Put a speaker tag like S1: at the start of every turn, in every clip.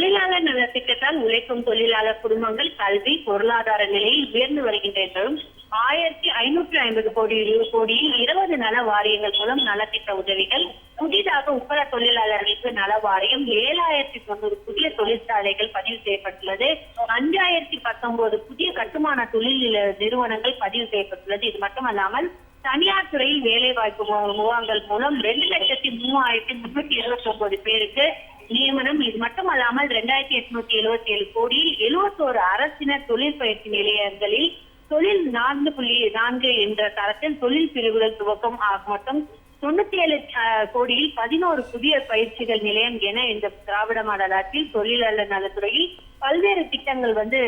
S1: தொழிலாளர் நலத்திட்டத்தால் உழைக்கும் தொழிலாளர் குடும்பங்கள் கல்வி பொருளாதார நிலையில் உயர்ந்து வருகின்ற என்றும் ஆயிரத்தி ஐநூற்றி ஐம்பது கோடி கோடியில் இருபது நல வாரியங்கள் மூலம் நலத்திட்ட உதவிகள் புதிதாக உப்பர தொழிலாளர்களுக்கு நல வாரியம் ஏழாயிரத்தி தொண்ணூறு புதிய தொழிற்சாலைகள் பதிவு செய்யப்பட்டுள்ளது. அஞ்சாயிரத்தி பத்தொன்பது புதிய கட்டுமான தொழில் நிறுவனங்கள் பதிவு செய்யப்பட்டுள்ளது. இது மட்டுமல்லாமல் தனியார் துறையில் வேலை வாய்ப்பு முகாம்கள் மூலம் ரெண்டு லட்சத்தி மூவாயிரத்தி முன்னூத்தி இருபத்தி ஒன்பது பேருக்கு நியமனம் இது மட்டுமல்லாமல் இரண்டாயிரத்தி எட்நூத்தி எழுபத்தி ஏழு கோடியில் எழுபத்தோரு அரசினர் தொழில் பயிற்சி நிலையங்களில் தொழில் நான்கு புள்ளி நான்கு என்ற தரத்தில் தொழில் பிரிவுகள் துவக்கம் ஆக மொத்தம் தொண்ணூத்தி ஏழு கோடியில் பதினோரு புதிய பயிற்சிகள் நிலையம் என இந்த திராவிட மாடல் ஆட்சியில் தொழிலாளர் நலத்துறையில் பல்வேறு திட்டங்கள் வந்து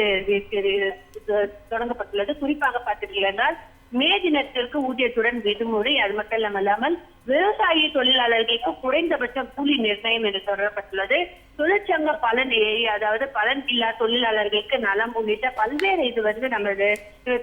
S1: தொடங்கப்பட்டுள்ளது. குறிப்பாக பார்த்தீர்கள் என்றால் மே தினத்திற்கு ஊதியத்துடன் விடுமுறை அது மட்டும் இல்லாமல் விவசாய தொழிலாளர்களுக்கு குறைந்தபட்ச கூலி நிர்ணயம் என்று தொடரப்பட்டுள்ளது தொழிற்சங்க பலன் அதாவது பலன் இல்லா தொழிலாளர்களுக்கு நலம் உள்ளிட்ட பல்வேறு இது வந்து நமது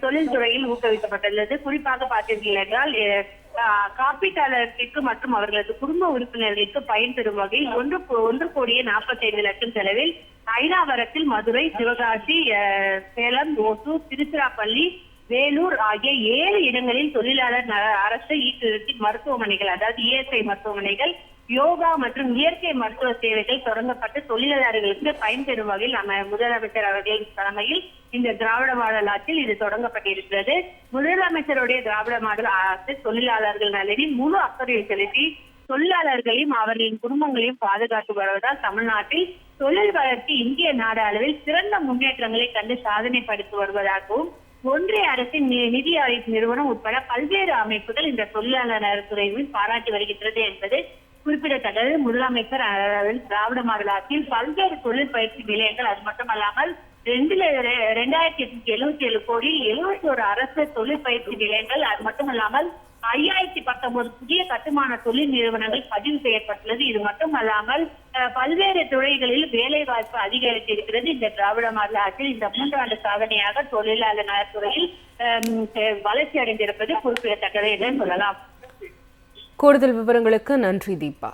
S1: தொழில்துறையில் ஊக்குவிக்கப்பட்டுள்ளது. குறிப்பாக பார்த்தீர்கள் என்றால் அஹ், ஆஹ், காப்பீட்டாளர்களுக்கு மற்றும் அவர்களது குடும்ப உறுப்பினர்களுக்கு பயன்பெறும் வகையில் ஒன்று ஒன்று கோடியே நாற்பத்தி ஐந்து லட்சம் செலவில் ஐராவரத்தில் மதுரை சிவகாசி அஹ், சேலம் ஓசூர் திருச்சிராப்பள்ளி வேலூர் ஆகிய ஏழு இடங்களில் தொழிலாளர் அரசு ஈட்டு மருத்துவமனைகள் அதாவது இஎஸ்ஐ மருத்துவமனைகள் யோகா மற்றும் இயற்கை மருத்துவ சேவைகள் தொடங்கப்பட்டு தொழிலாளர்களுக்கு பயன்பெறும் வகையில் நம்ம முதலமைச்சர் அவர்களின் தலைமையில் இந்த திராவிட மாடல் ஆட்சியில் இது தொடங்கப்பட்டிருக்கிறது. முதலமைச்சருடைய திராவிட மாடல் ஆட்சி தொழிலாளர்கள் நலனில் முழு அக்கறையை செலுத்தி தொழிலாளர்களையும் அவர்களின் குடும்பங்களையும் பாதுகாத்து வருவதால் தமிழ்நாட்டில் தொழில் வளர்ச்சி இந்திய நாடு அளவில் சிறந்த முன்னேற்றங்களை கண்டு சாதனை படுத்தி வருவதாகவும் ஒன்றிய அரசின் நிதி ஆய்வு நிறுவனம் உட்பட பல்வேறு அமைப்புகள் இந்த தொழிலாளர் துறையில் பாராட்டி வருகின்றது என்பது குறிப்பிடத்தக்கது. முதலமைச்சர் திராவிட மாடல் ஆட்சியில் பல்வேறு தொழில் பயிற்சி நிலையங்கள் அது மட்டுமல்லாமல் ரெண்டுல ரெ- ரெண்டாயிரத்தி எட்நூத்தி எழுபத்தி ஏழு கோடி எழுபத்தி ஒரு அரசு தொழில் பயிற்சி நிலையங்கள் அது மட்டுமல்லாமல் ஐயாயிரத்தி பத்தொன்பது புதிய கட்டுமான தொழில் நிறுவனங்கள் பதிவு செய்யப்பட்டுள்ளது. இது மட்டுமல்லாமல் பல்வேறு துறைகளில் வேலை வாய்ப்பு அதிகரித்திருக்கிறது. இந்த திராவிட மாடல் ஆட்சியில் இந்த மூன்றாண்டு சாதனையாக தொழிலாளர் நலத்துறையில் அஹ், வளர்ச்சி அடைந்திருப்பது குறிப்பிடத்தக்கது என்று சொல்லலாம்.
S2: கூடுதல் விவரங்களுக்கு நன்றி தீபா.